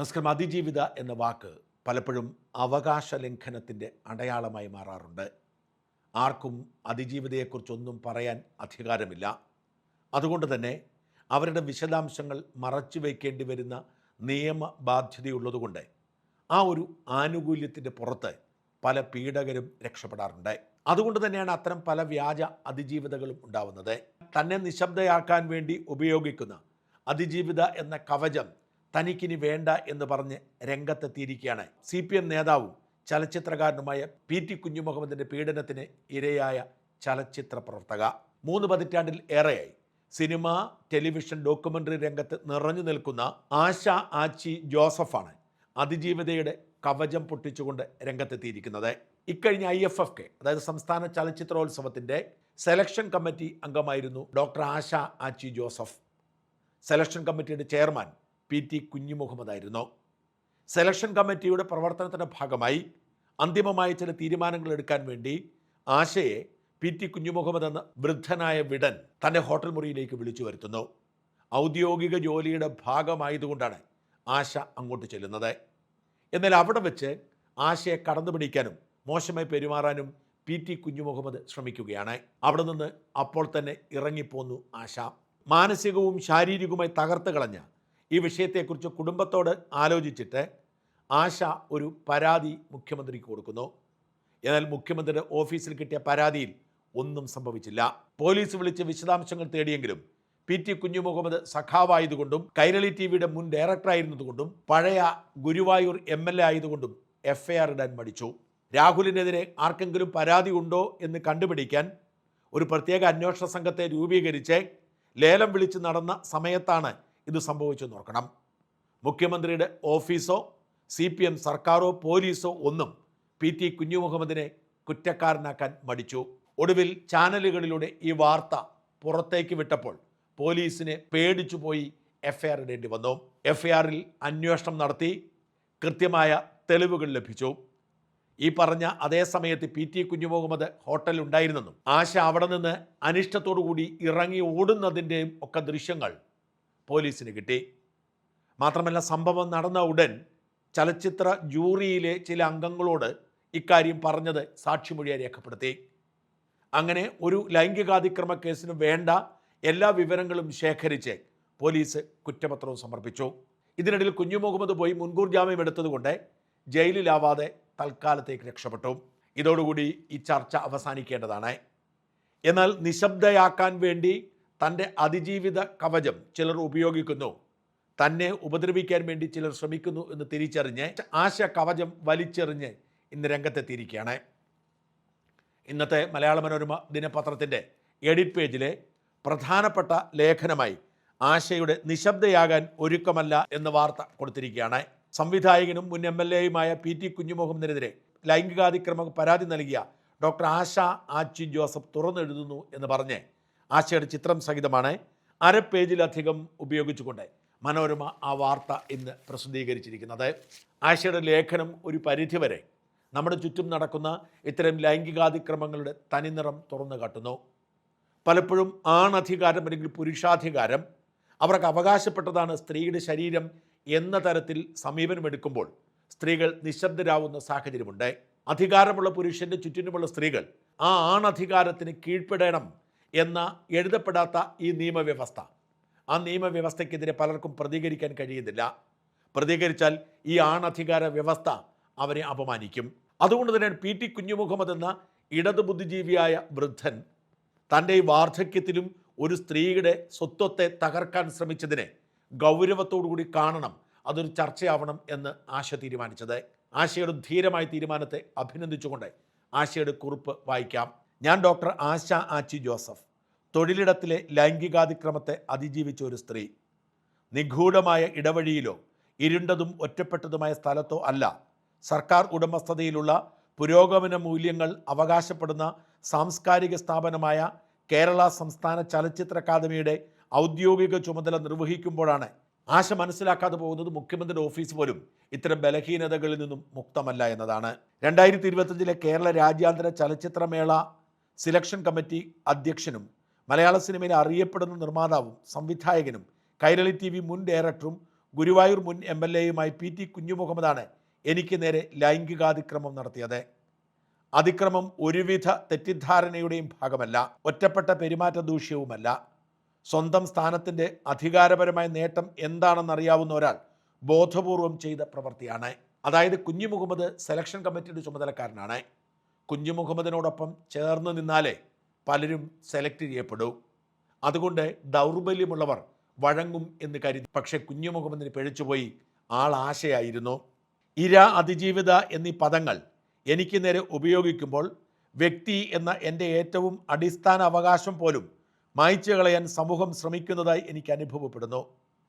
നമസ്കാരം. അതിജീവിത എന്ന വാക്ക് പലപ്പോഴും അവകാശ ലംഘനത്തിന്റെ അടയാളമായി മാറാറുണ്ട്. ആർക്കും അതിജീവിതയെക്കുറിച്ചൊന്നും പറയാൻ അധികാരമില്ല. അതുകൊണ്ട് തന്നെ അവരുടെ വിശദാംശങ്ങൾ മറച്ചു വയ്ക്കേണ്ടി വരുന്ന നിയമ ബാധ്യതയുള്ളതുകൊണ്ട് ആ ഒരു ആനുകൂല്യത്തിന്റെ പുറത്ത് പല പീഡകരും രക്ഷപ്പെടാറുണ്ട്. അതുകൊണ്ട് തന്നെയാണ് അത്തരം പല വ്യാജ അതിജീവിതകളും ഉണ്ടാവുന്നത്. തന്നെ നിശബ്ദയാക്കാൻ വേണ്ടി ഉപയോഗിക്കുന്ന അതിജീവിത എന്ന കവചം തനിക്കിനി വേണ്ട എന്ന് പറഞ്ഞ് രംഗത്തെത്തിയിരിക്കുകയാണ്. സി പി എം നേതാവും ചലച്ചിത്രകാരനുമായ പി ടി കുഞ്ഞുമുഹമ്മദിന്റെ പീഡനത്തിന് ഇരയായ ചലച്ചിത്ര പ്രവർത്തക. മൂന്ന് പതിറ്റാണ്ടിൽ ഏറെയായി. സിനിമ ടെലിവിഷൻ ഡോക്യുമെന്ററി രംഗത്ത് നിറഞ്ഞു നിൽക്കുന്ന ആശ ആച്ചി ജോസഫാണ് അതിജീവിതയുടെ കവചം പൊട്ടിച്ചുകൊണ്ട് രംഗത്തെത്തിയിരിക്കുന്നത്. ഇക്കഴിഞ്ഞ ഐ എഫ് എഫ് കെ അതായത് സംസ്ഥാന ചലച്ചിത്രോത്സവത്തിന്റെ സെലക്ഷൻ കമ്മിറ്റി അംഗമായിരുന്നു doctor Asha Achi Joseph. Selection കമ്മിറ്റിയുടെ ചെയർമാൻ പി ടി കുഞ്ഞുമുഹമ്മദായിരുന്നു. സെലക്ഷൻ കമ്മിറ്റിയുടെ പ്രവർത്തനത്തിന്റെ ഭാഗമായി അന്തിമമായ ചില തീരുമാനങ്ങൾ എടുക്കാൻ വേണ്ടി ആശയെ പി ടി കുഞ്ഞുമുഹമ്മദ് എന്ന വൃദ്ധനായ വിടൻ തന്റെ ഹോട്ടൽ മുറിയിലേക്ക് വിളിച്ചു വരുത്തുന്നു. ഔദ്യോഗിക ജോലിയുടെ ഭാഗമായതുകൊണ്ടാണ് ആശ അങ്ങോട്ട് ചെല്ലുന്നത്. എന്നാൽ അവിടെ വെച്ച് ആശയെ കടന്നു പിടിക്കാനും മോശമായി പെരുമാറാനും പി ടി കുഞ്ഞുമുഹമ്മദ് ശ്രമിക്കുകയാണ്. അവിടെ നിന്ന് അപ്പോൾ തന്നെ ഇറങ്ങിപ്പോന്നു ആശ. മാനസികവും ശാരീരികവുമായി തകർത്ത് കളഞ്ഞ ഈ വിഷയത്തെക്കുറിച്ച് കുടുംബത്തോട് ആലോചിച്ചിട്ട് ആശ ഒരു പരാതി മുഖ്യമന്ത്രിക്ക് കൊടുക്കുന്നു. എന്നാൽ മുഖ്യമന്ത്രിയുടെ ഓഫീസിൽ കിട്ടിയ പരാതിയിൽ ഒന്നും സംഭവിച്ചില്ല. പോലീസ് വിളിച്ച് വിശദാംശങ്ങൾ തേടിയെങ്കിലും പി ടി കുഞ്ഞുമുഹമ്മദ് സഖാവായതുകൊണ്ടും കൈരളി ടി വിയുടെ മുൻ ഡയറക്ടറായിരുന്നതുകൊണ്ടും പഴയ ഗുരുവായൂർ എം എൽ എ ആയതുകൊണ്ടും എഫ് ഐ ആർ ഇടാൻ മടിച്ചു. രാഹുലിനെതിരെ ആർക്കെങ്കിലും പരാതി ഉണ്ടോ എന്ന് കണ്ടുപിടിക്കാൻ ഒരു പ്രത്യേക അന്വേഷണ സംഘത്തെ രൂപീകരിച്ച് ലേലം വിളിച്ച് നടന്ന സമയത്താണ് ഇത് സംഭവിച്ചെന്ന് ഓർക്കണം. മുഖ്യമന്ത്രിയുടെ ഓഫീസോ സി പി എം സർക്കാരോ പോലീസോ ഒന്നും പി ടി കുഞ്ഞുമുഹമ്മദിനെ കുറ്റക്കാരനാക്കാൻ മടിച്ചു. ഒടുവിൽ ചാനലുകളിലൂടെ ഈ വാർത്ത പുറത്തേക്ക് വിട്ടപ്പോൾ പോലീസിനെ പേടിച്ചു പോയി എഫ്ഐആർ ഇടേണ്ടി വന്നു. എഫ്ഐആറിൽ അന്വേഷണം നടത്തി കൃത്യമായ തെളിവുകൾ ലഭിച്ചു. ഈ പറഞ്ഞ അതേ സമയത്ത് പി ടി കുഞ്ഞുമുഹമ്മദ് ഹോട്ടലിൽ ഉണ്ടായിരുന്നെന്നും ആശ അവിടെ നിന്ന് അനിഷ്ടത്തോടു കൂടി ഇറങ്ങി ഓടുന്നതിന്റെയും ഒക്കെ ദൃശ്യങ്ങൾ പോലീസിന് കിട്ടി. മാത്രമല്ല സംഭവം നടന്ന ഉടൻ ചലച്ചിത്ര ജൂറിയിലെ ചില അംഗങ്ങളോട് ഇക്കാര്യം പറഞ്ഞത് സാക്ഷിമൊഴിയായി രേഖപ്പെടുത്തി. അങ്ങനെ ഒരു ലൈംഗികാതിക്രമ കേസിന് വേണ്ട എല്ലാ വിവരങ്ങളും ശേഖരിച്ച് പോലീസ് കുറ്റപത്രവും സമർപ്പിച്ചു. ഇതിനിടയിൽ കുഞ്ഞു മുഹമ്മദ് പോയി മുൻകൂർ ജാമ്യം എടുത്തതുകൊണ്ട് ജയിലിലാവാതെ തൽക്കാലത്തേക്ക് രക്ഷപ്പെട്ടു. ഇതോടുകൂടി ഈ ചർച്ച അവസാനിക്കേണ്ടതാണ്. എന്നാൽ നിശബ്ദയാക്കാൻ വേണ്ടി തന്റെ അതിജീവിത കവചം ചിലർ ഉപയോഗിക്കുന്നു. തന്നെ ഉപദ്രവിക്കാൻ വേണ്ടി ചിലർ ശ്രമിക്കുന്നു എന്ന് തിരിച്ചറിഞ്ഞ് ആശ കവചം വലിച്ചെറിഞ്ഞ് ഇന്ന് രംഗത്തെത്തിയിരിക്കുകയാണ്. ഇന്നത്തെ മലയാള മനോരമ ദിനപത്രത്തിന്റെ എഡിറ്റ് പേജിലെ പ്രധാനപ്പെട്ട ലേഖനമായി ആശയുടെ നിശബ്ദയാകാൻ ഒരുക്കമല്ല എന്ന വാർത്ത കൊടുത്തിരിക്കുകയാണ്. സംവിധായകനും മുൻ എം എൽ എയുമായ പി ടി കുഞ്ഞുമുഹമ്മദിനെതിരെ ലൈംഗികാതിക്രമ പരാതി നൽകിയ ഡോക്ടർ ആശ ആച്ചി ജോസഫ് തുറന്നെഴുതുന്നു എന്ന് പറഞ്ഞ് ആശയുടെ ചിത്രം സഹിതമാണ് അര പേജിലധികം ഉപയോഗിച്ചുകൊണ്ട് മനോരമ ആ വാർത്ത ഇന്ന് പ്രസിദ്ധീകരിച്ചിരിക്കുന്നത്. ആശയുടെ ലേഖനം ഒരു പരിധിവരെ നമ്മുടെ ചുറ്റും നടക്കുന്ന ഇത്തരം ലൈംഗികാതിക്രമങ്ങളുടെ തനിനിറം തുറന്നു കാട്ടുന്നു. പലപ്പോഴും ആണധികാരം അല്ലെങ്കിൽ പുരുഷാധികാരം അവർക്ക് അവകാശപ്പെട്ടതാണ് സ്ത്രീയുടെ ശരീരം എന്ന തരത്തിൽ സമീപനമെടുക്കുമ്പോൾ സ്ത്രീകൾ നിശബ്ദരാവുന്ന സാഹചര്യമുണ്ട്. അധികാരമുള്ള പുരുഷന്റെ ചുറ്റിനുമുള്ള സ്ത്രീകൾ ആ ആണധികാരത്തിന് കീഴ്പ്പെടണം എന്ന എഴുതപ്പെടാത്ത ഈ നിയമവ്യവസ്ഥ. ആ നിയമവ്യവസ്ഥയ്ക്കെതിരെ പലർക്കും പ്രതികരിക്കാൻ കഴിയുന്നില്ല. പ്രതികരിച്ചാൽ ഈ ആണധികാര വ്യവസ്ഥ അവരെ അപമാനിക്കും. അതുകൊണ്ട് തന്നെ പി ടി കുഞ്ഞുമുഹമ്മദ് എന്ന ഇടതു ബുദ്ധിജീവിയായ വൃദ്ധൻ തന്റെ ഈ വാർദ്ധക്യത്തിലും ഒരു സ്ത്രീയുടെ സ്വത്വത്തെ തകർക്കാൻ ശ്രമിച്ചതിനെ ഗൗരവത്തോടുകൂടി കാണണം. അതൊരു ചർച്ചയാവണം എന്ന് ആശ തീരുമാനിച്ചത്. ആശയുടെ ധീരമായ തീരുമാനത്തെ അഭിനന്ദിച്ചുകൊണ്ട് ആശയുടെ കുറിപ്പ് വായിക്കാം. ഞാൻ ഡോക്ടർ ആശ ആച്ചി ജോസഫ്. തൊഴിലിടത്തിലെ ലൈംഗികാതിക്രമത്തെ അതിജീവിച്ച ഒരു സ്ത്രീ. നിഗൂഢമായ ഇടവഴിയിലോ ഇരുണ്ടതും ഒറ്റപ്പെട്ടതുമായ സ്ഥലത്തോ അല്ല. സർക്കാർ ഉടമസ്ഥതയിലുള്ള പുരോഗമന മൂല്യങ്ങൾ അവകാശപ്പെടുന്ന സാംസ്കാരിക സ്ഥാപനമായ കേരള സംസ്ഥാന ചലച്ചിത്ര അക്കാദമിയുടെ ഔദ്യോഗിക ചുമതല നിർവഹിക്കുമ്പോഴാണ് ആശ മനസ്സിലാക്കാതെ പോകുന്നത് മുഖ്യമന്ത്രിയുടെ ഓഫീസ് പോലും ഇത്തരം ബലഹീനതകളിൽ നിന്നും മുക്തമല്ല എന്നതാണ്. രണ്ടായിരത്തി ഇരുപത്തഞ്ചിലെ കേരള രാജ്യാന്തര ചലച്ചിത്രമേള സിലക്ഷൻ കമ്മിറ്റി അധ്യക്ഷനും മലയാള സിനിമയിലെ അറിയപ്പെടുന്ന നിർമ്മാതാവും സംവിധായകനും കൈരളി ടി വി മുൻ ഡയറക്ടറും ഗുരുവായൂർ മുൻ എം എൽ എയുമായി പി ടി കുഞ്ഞുമുഹമ്മദാണ് എനിക്ക് നേരെ ലൈംഗികാതിക്രമം നടത്തിയത്. അതിക്രമം ഒരുവിധ തെറ്റിദ്ധാരണയുടെയും ഭാഗമല്ല ഒറ്റപ്പെട്ട പെരുമാറ്റ ദൂഷ്യവുമല്ല. സ്വന്തം സ്ഥാനത്തിന്റെ അധികാരപരമായ നേട്ടം എന്താണെന്നറിയാവുന്ന ഒരാൾ ബോധപൂർവം ചെയ്ത പ്രവൃത്തിയാണ്. അതായത് കുഞ്ഞു മുഹമ്മദ് സെലക്ഷൻ കമ്മിറ്റിയുടെ ചുമതലക്കാരനാണ്. കുഞ്ഞു മുഹമ്മദിനോടൊപ്പം ചേർന്ന് നിന്നാലേ പലരും സെലക്ട് ചെയ്യപ്പെടൂ. അതുകൊണ്ട് ദൗർബല്യമുള്ളവർ വഴങ്ങും എന്ന് കരുതി. പക്ഷേ കുഞ്ഞു മുഹമ്മദിന് പിഴച്ചുപോയി ആൾ ആശയായിരുന്നു. ഇര അതിജീവിത എന്നീ പദങ്ങൾ എനിക്ക് നേരെ ഉപയോഗിക്കുമ്പോൾ വ്യക്തി എന്ന എന്റെ ഏറ്റവും അടിസ്ഥാന അവകാശം പോലും മായ്ച്ചു കളയാൻ സമൂഹം ശ്രമിക്കുന്നതായി എനിക്ക് അനുഭവപ്പെടുന്നു.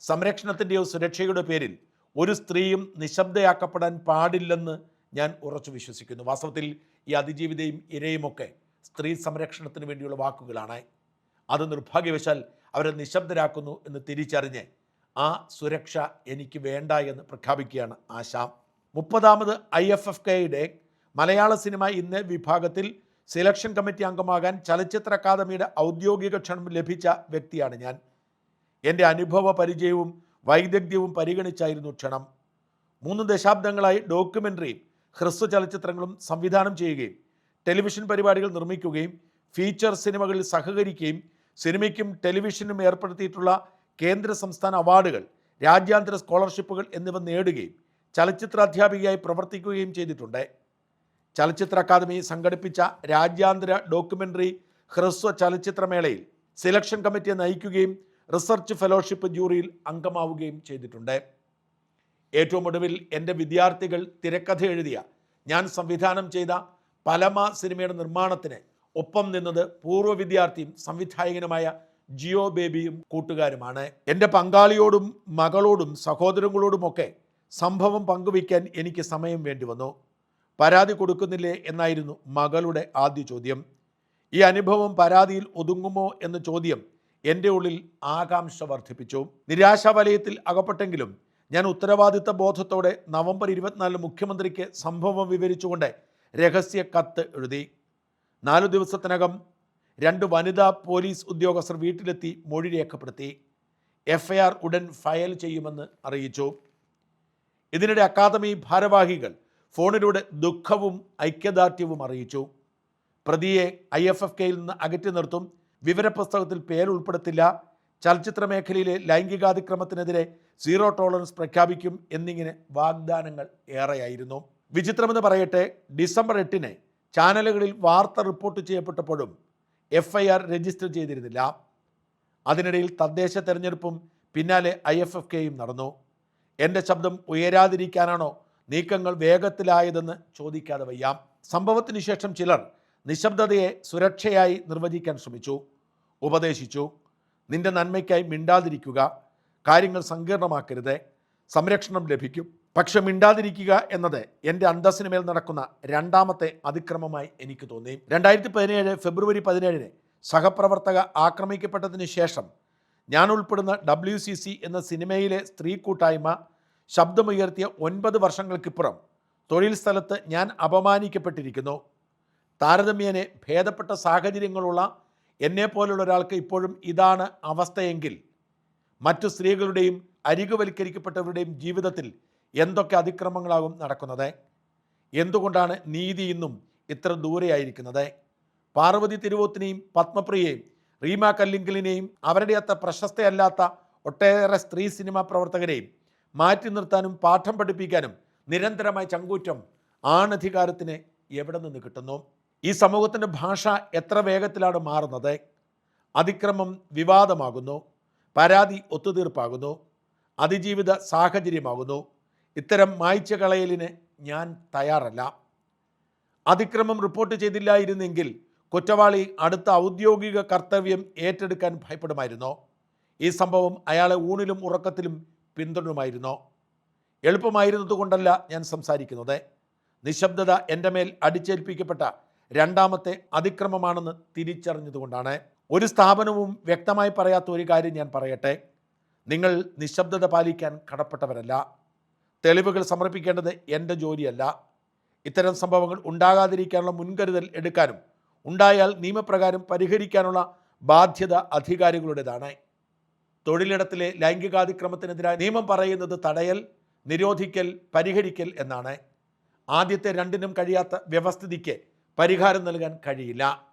സംരക്ഷണത്തിന്റെയോ സുരക്ഷയുടെ പേരിൽ ഒരു സ്ത്രീയും നിശബ്ദയാക്കപ്പെടാൻ പാടില്ലെന്ന് ഞാൻ ഉറച്ചു വിശ്വസിക്കുന്നു. വാസ്തവത്തിൽ ഈ അതിജീവിതയും ഇരയുമൊക്കെ സ്ത്രീ സംരക്ഷണത്തിന് വേണ്ടിയുള്ള വാക്കുകളാണ്. അത് നിർഭാഗ്യവശാൽ അവരെ നിശബ്ദരാക്കുന്നു എന്ന് തിരിച്ചറിഞ്ഞ് ആ സുരക്ഷ എനിക്ക് വേണ്ട എന്ന് പ്രഖ്യാപിക്കുകയാണ് ആശാം മുപ്പതാമത് ഐ എഫ് എഫ് കെയുടെ മലയാള സിനിമ ഇന്ന് വിഭാഗത്തിൽ സെലക്ഷൻ കമ്മിറ്റി അംഗമാകാൻ ചലച്ചിത്ര അക്കാദമിയുടെ ഔദ്യോഗിക ക്ഷണം ലഭിച്ച വ്യക്തിയാണ് ഞാൻ. എന്റെ അനുഭവ പരിചയവും വൈദഗ്ധ്യവും പരിഗണിച്ചായിരുന്നു ക്ഷണം. മൂന്ന് ദശാബ്ദങ്ങളായി ഡോക്യുമെന്ററിയും ഹ്രസ്വ ചലച്ചിത്രങ്ങളും സംവിധാനം ചെയ്യുകയും ടെലിവിഷൻ പരിപാടികൾ നിർമ്മിക്കുകയും ഫീച്ചർ സിനിമകളിൽ സഹകരിക്കുകയും സിനിമയ്ക്കും ടെലിവിഷനും ഏർപ്പെടുത്തിയിട്ടുള്ള കേന്ദ്ര സംസ്ഥാന അവാർഡുകൾ രാജ്യാന്തര സ്കോളർഷിപ്പുകൾ എന്നിവ നേടുകയും ചലച്ചിത്ര അധ്യാപികയായി പ്രവർത്തിക്കുകയും ചെയ്തിട്ടുണ്ട്. ചലച്ചിത്ര അക്കാദമി സംഘടിപ്പിച്ച രാജ്യാന്തര ഡോക്യുമെന്ററി ഹ്രസ്വ ചലച്ചിത്രമേളയിൽ സെലക്ഷൻ കമ്മിറ്റിയെ നയിക്കുകയും റിസർച്ച് ഫെലോഷിപ്പ് ജൂറിയിൽ അംഗമാവുകയും ചെയ്തിട്ടുണ്ട്. ഏറ്റവും ഒടുവിൽ എന്റെ വിദ്യാർത്ഥികൾ തിരക്കഥ എഴുതിയ ഞാൻ സംവിധാനം ചെയ്ത പലമ സിനിമയുടെ നിർമ്മാണത്തിന് ഒപ്പം നിന്നത് പൂർവ വിദ്യാർത്ഥിയും സംവിധായകനുമായ ജിയോ ബേബിയും കൂട്ടുകാരുമാണ്. എന്റെ പങ്കാളിയോടും മകളോടും സഹോദരങ്ങളോടുമൊക്കെ സംഭവം പങ്കുവയ്ക്കാൻ എനിക്ക് സമയം വേണ്ടി വന്നു. പരാതി കൊടുക്കുന്നില്ലേ എന്നായിരുന്നു മകളുടെ ആദ്യ ചോദ്യം. ഈ അനുഭവം പരാതിയിൽ ഒതുങ്ങുമോ എന്ന ചോദ്യം എന്റെ ഉള്ളിൽ ആകാംക്ഷ വർദ്ധിപ്പിച്ചു. നിരാശാ വലയത്തിൽ അകപ്പെട്ടെങ്കിലും ഞാൻ ഉത്തരവാദിത്ത ബോധത്തോടെ നവംബർ ഇരുപത്തിനാലിന് മുഖ്യമന്ത്രിക്ക് സംഭവം വിവരിച്ചുകൊണ്ട് രഹസ്യ കത്ത് എഴുതി. നാലു ദിവസത്തിനകം രണ്ട് വനിതാ പോലീസ് ഉദ്യോഗസ്ഥർ വീട്ടിലെത്തി മൊഴി രേഖപ്പെടുത്തി. എഫ്ഐആർ ഉടൻ ഫയൽ ചെയ്യുമെന്ന് അറിയിച്ചു. ഇതിനിടെ അക്കാദമി ഭാരവാഹികൾ ഫോണിലൂടെ ദുഃഖവും ഐക്യദാർഢ്യവും അറിയിച്ചു. പ്രതിയെ ഐ എഫ് എഫ് കെയിൽ നിന്ന് അകറ്റി നിർത്തും വിവരപുസ്തകത്തിൽ പേരുൾപ്പെടുത്തില്ല. ചലച്ചിത്ര മേഖലയിലെ ലൈംഗികാതിക്രമത്തിനെതിരെ സീറോ ടോളറൻസ് പ്രഖ്യാപിക്കും എന്നിങ്ങനെ വാഗ്ദാനങ്ങൾ ഏറെയായിരുന്നു. വിചിത്രമെന്ന് പറയട്ടെ ഡിസംബർ എട്ടിന് ചാനലുകളിൽ വാർത്ത റിപ്പോർട്ട് ചെയ്യപ്പെട്ടപ്പോഴും എഫ് ഐ ആർ രജിസ്റ്റർ ചെയ്തിരുന്നില്ല. അതിനിടയിൽ തദ്ദേശ തെരഞ്ഞെടുപ്പും പിന്നാലെ ഐ എഫ് എഫ് കെയും നടന്നു. എന്റെ ശബ്ദം ഉയരാതിരിക്കാനാണോ നീക്കങ്ങൾ വേഗത്തിലായതെന്ന് ചോദിക്കാതെ വയ്യ. സംഭവത്തിന് ശേഷം ചിലർ നിശബ്ദതയെ സുരക്ഷയായി നിർവചിക്കാൻ ശ്രമിച്ചു ഉപദേശിച്ചു. നിന്റെ നന്മയ്ക്കായി മിണ്ടാതിരിക്കുക. കാര്യങ്ങൾ സങ്കീർണമാക്കരുത്. സംരക്ഷണം ലഭിക്കും. പക്ഷെ മിണ്ടാതിരിക്കുക എന്നത് എന്റെ അന്തസ്സിന് മേൽ നടക്കുന്ന രണ്ടാമത്തെ അതിക്രമമായി എനിക്ക് തോന്നി. രണ്ടായിരത്തി പതിനേഴ് ഫെബ്രുവരി പതിനേഴിന് സഹപ്രവർത്തക ആക്രമിക്കപ്പെട്ടതിന് ശേഷം ഞാൻ ഉൾപ്പെടുന്ന ഡബ്ല്യു സി സി എന്ന സിനിമയിലെ സ്ത്രീ കൂട്ടായ്മ ശബ്ദമുയർത്തിയ ഒൻപത് വർഷങ്ങൾക്കിപ്പുറം തൊഴിൽ സ്ഥലത്ത് ഞാൻ അപമാനിക്കപ്പെട്ടിരിക്കുന്നു. താരതമ്യേനെ ഭേദപ്പെട്ട സാഹചര്യങ്ങളുള്ള എന്നെപ്പോലുള്ള ഒരാൾക്ക് ഇപ്പോഴും ഇതാണ് അവസ്ഥയെങ്കിൽ മറ്റു സ്ത്രീകളുടെയും അരികുവൽക്കരിക്കപ്പെട്ടവരുടെയും ജീവിതത്തിൽ എന്തൊക്കെ അതിക്രമങ്ങളാകും നടക്കുന്നത്? എന്തുകൊണ്ടാണ് നീതി ഇന്നും ഇത്ര ദൂരെയായിരിക്കുന്നത്? പാർവതി തിരുവോത്തിനെയും പത്മപ്രിയയും റീമ കല്ലിങ്കലിനെയും അവരുടെ അത്ര പ്രശസ്തയല്ലാത്ത ഒട്ടേറെ സ്ത്രീ സിനിമാ പ്രവർത്തകരെയും മാറ്റി നിർത്താനും പാഠം പഠിപ്പിക്കാനും നിരന്തരമായ ചങ്കൂറ്റം ആണധികാരത്തിന് എവിടെ നിന്ന് കിട്ടുന്നു? ഈ സമൂഹത്തിന്റെ ഭാഷ എത്ര വേഗത്തിലാണ് മാറുന്നത്? അതിക്രമം വിവാദമാകുന്നു പരാതി ഒത്തുതീർപ്പാകുന്നു അതിജീവിത സാഹചര്യമാകുന്നു. ഇത്തരം മായ്ച്ച കളയലിന് ഞാൻ തയ്യാറല്ല. അതിക്രമം റിപ്പോർട്ട് ചെയ്തില്ലായിരുന്നെങ്കിൽ കുറ്റവാളി അടുത്ത ഔദ്യോഗിക കർത്തവ്യം ഏറ്റെടുക്കാൻ ഭയപ്പെടുമായിരുന്നോ? ഈ സംഭവം അയാളെ ഊണിലും ഉറക്കത്തിലും പിന്തുടരുമായിരുന്നോ? എളുപ്പമായിരുന്നതുകൊണ്ടല്ല ഞാൻ സംസാരിക്കുന്നത്. നിശബ്ദത എന്റെ മേൽ അടിച്ചേൽപ്പിക്കപ്പെട്ട രണ്ടാമത്തെ അതിക്രമമാണെന്ന് തിരിച്ചറിഞ്ഞതുകൊണ്ടാണ് ഒരു സ്ഥാപനവും വ്യക്തമായി പറയാത്ത ഒരു കാര്യം ഞാൻ പറയട്ടെ. നിങ്ങൾ നിശബ്ദത പാലിക്കാൻ കടപ്പെട്ടവരല്ല. തെളിവുകൾ സമർപ്പിക്കേണ്ടത് എന്റെ ജോലിയല്ല. ഇത്തരം സംഭവങ്ങൾ ഉണ്ടാകാതിരിക്കാനുള്ള മുൻകരുതൽ എടുക്കാനും ഉണ്ടായാൽ നിയമപ്രകാരം പരിഹരിക്കാനുള്ള ബാധ്യത അധികാരികളുടേതാണ്. തൊഴിലിടത്തിലെ ലൈംഗികാതിക്രമത്തിനെതിരായ നിയമം പറയുന്നത് തടയൽ നിരോധിക്കൽ പരിഹരിക്കൽ എന്നാണ്. ആദ്യത്തെ രണ്ടിനും കഴിയാത്ത വ്യവസ്ഥിതിക്ക് പരിഹാരം നൽകാൻ കഴിയില്ല.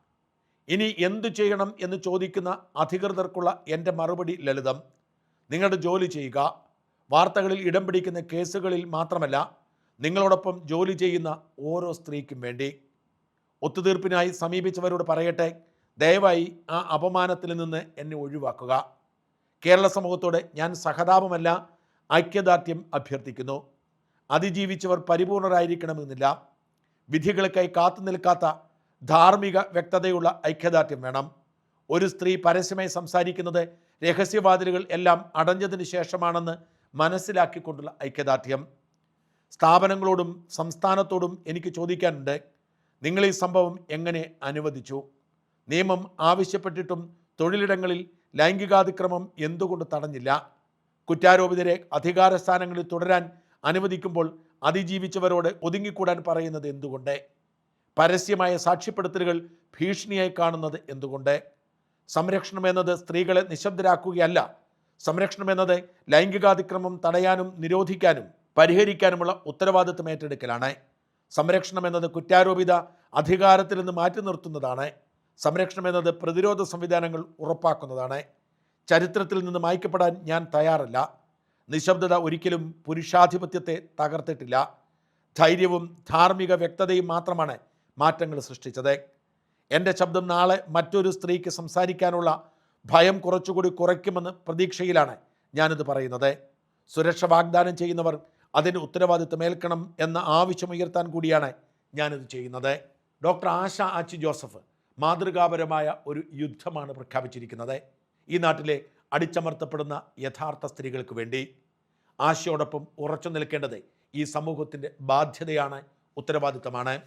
ഇനി എന്തു ചെയ്യണം എന്ന് ചോദിക്കുന്ന അധികൃതർക്കുള്ള എന്റെ മറുപടി ലളിതം. നിങ്ങളുടെ ജോലി ചെയ്യുക. വാർത്തകളിൽ ഇടം പിടിക്കുന്ന കേസുകളിൽ മാത്രമല്ല നിങ്ങളോടൊപ്പം ജോലി ചെയ്യുന്ന ഓരോ സ്ത്രീക്കും വേണ്ടി. ഒത്തുതീർപ്പിനായി സമീപിച്ചവരോട് പറയട്ടെ ദയവായി ആ അപമാനത്തിൽ നിന്ന് എന്നെ ഒഴിവാക്കുക. കേരള സമൂഹത്തോട് ഞാൻ സഹതാപമല്ല ഐക്യദാർഢ്യം അഭ്യർത്ഥിക്കുന്നു. അതിജീവിച്ചവർ പരിപൂർണരായിരിക്കണമെന്നില്ല. വിധികൾക്കായി കാത്തു നിൽക്കാത്ത ധാർമ്മിക വ്യക്തതയുള്ള ഐക്യദാർഢ്യം വേണം. ഒരു സ്ത്രീ പരസ്യമായി സംസാരിക്കുന്നത് രഹസ്യവാതിലുകൾ എല്ലാം അടഞ്ഞതിന് ശേഷമാണെന്ന് മനസ്സിലാക്കിക്കൊണ്ടുള്ള ഐക്യദാർഢ്യം. സ്ഥാപനങ്ങളോടും സംസ്ഥാനത്തോടും എനിക്ക് ചോദിക്കാനുണ്ട് നിങ്ങൾ ഈ സംഭവം എങ്ങനെ അനുവദിച്ചു? നിയമം ആവശ്യപ്പെട്ടിട്ടും തൊഴിലിടങ്ങളിൽ ലൈംഗികാതിക്രമം എന്തുകൊണ്ട് തടഞ്ഞില്ല? കുറ്റാരോപിതരെ അധികാര സ്ഥാനങ്ങളിൽ തുടരാൻ അനുവദിക്കുമ്പോൾ അതിജീവിച്ചവരോട് ഒതുങ്ങിക്കൂടാൻ പറയുന്നത് എന്തുകൊണ്ട്? പരസ്യമായ സാക്ഷ്യപ്പെടുത്തലുകൾ ഭീഷണിയായി കാണുന്നത് എന്തുകൊണ്ട്? സംരക്ഷണം എന്നത് സ്ത്രീകളെ നിശബ്ദരാക്കുകയല്ല. സംരക്ഷണം എന്നത് ലൈംഗികാതിക്രമം തടയാനും നിരോധിക്കാനും പരിഹരിക്കാനുമുള്ള ഉത്തരവാദിത്വം ഏറ്റെടുക്കലാണ്. സംരക്ഷണം എന്നത് കുറ്റാരോപിത അധികാരത്തിൽ നിന്ന് മാറ്റി നിർത്തുന്നതാണ്. സംരക്ഷണം എന്നത് പ്രതിരോധ സംവിധാനങ്ങൾ ഉറപ്പാക്കുന്നതാണ്. ചരിത്രത്തിൽ നിന്ന് മായ്ക്കപ്പെടാൻ ഞാൻ തയ്യാറല്ല. നിശബ്ദത ഒരിക്കലും പുരുഷാധിപത്യത്തെ തകർത്തിട്ടില്ല. ധൈര്യവും ധാർമ്മിക വ്യക്തതയും മാത്രമാണ് മാറ്റങ്ങൾ സൃഷ്ടിച്ചത്. എന്റെ ശബ്ദം നാളെ മറ്റൊരു സ്ത്രീക്ക് സംസാരിക്കാനുള്ള ഭയം കുറച്ചുകൂടി കുറയ്ക്കുമെന്ന് പ്രതീക്ഷയിലാണ് ഞാനിത് പറയുന്നത്. സുരക്ഷ വാഗ്ദാനം ചെയ്യുന്നവർ അതിന്റെ ഉത്തരവാദിത്വം ഏൽക്കണം എന്ന ആവശ്യമുയർത്താൻ കൂടിയാണ് ഞാനിത് ചെയ്യുന്നത്. ഡോക്ടർ ആശ ആച്ചി ജോസഫ് മാതൃകാപരമായ ഒരു യുദ്ധമാണ് പ്രഖ്യാപിച്ചിരിക്കുന്നത്. ഈ നാട്ടിലെ അടിച്ചമർത്തപ്പെടുന്ന യഥാർത്ഥ സ്ത്രീകൾക്ക് വേണ്ടി ആശയോടൊപ്പം ഉറച്ചു നിൽക്കേണ്ടത് ഈ സമൂഹത്തിന്റെ ബാധ്യതയാണ് ഉത്തരവാദിത്തമാണ്.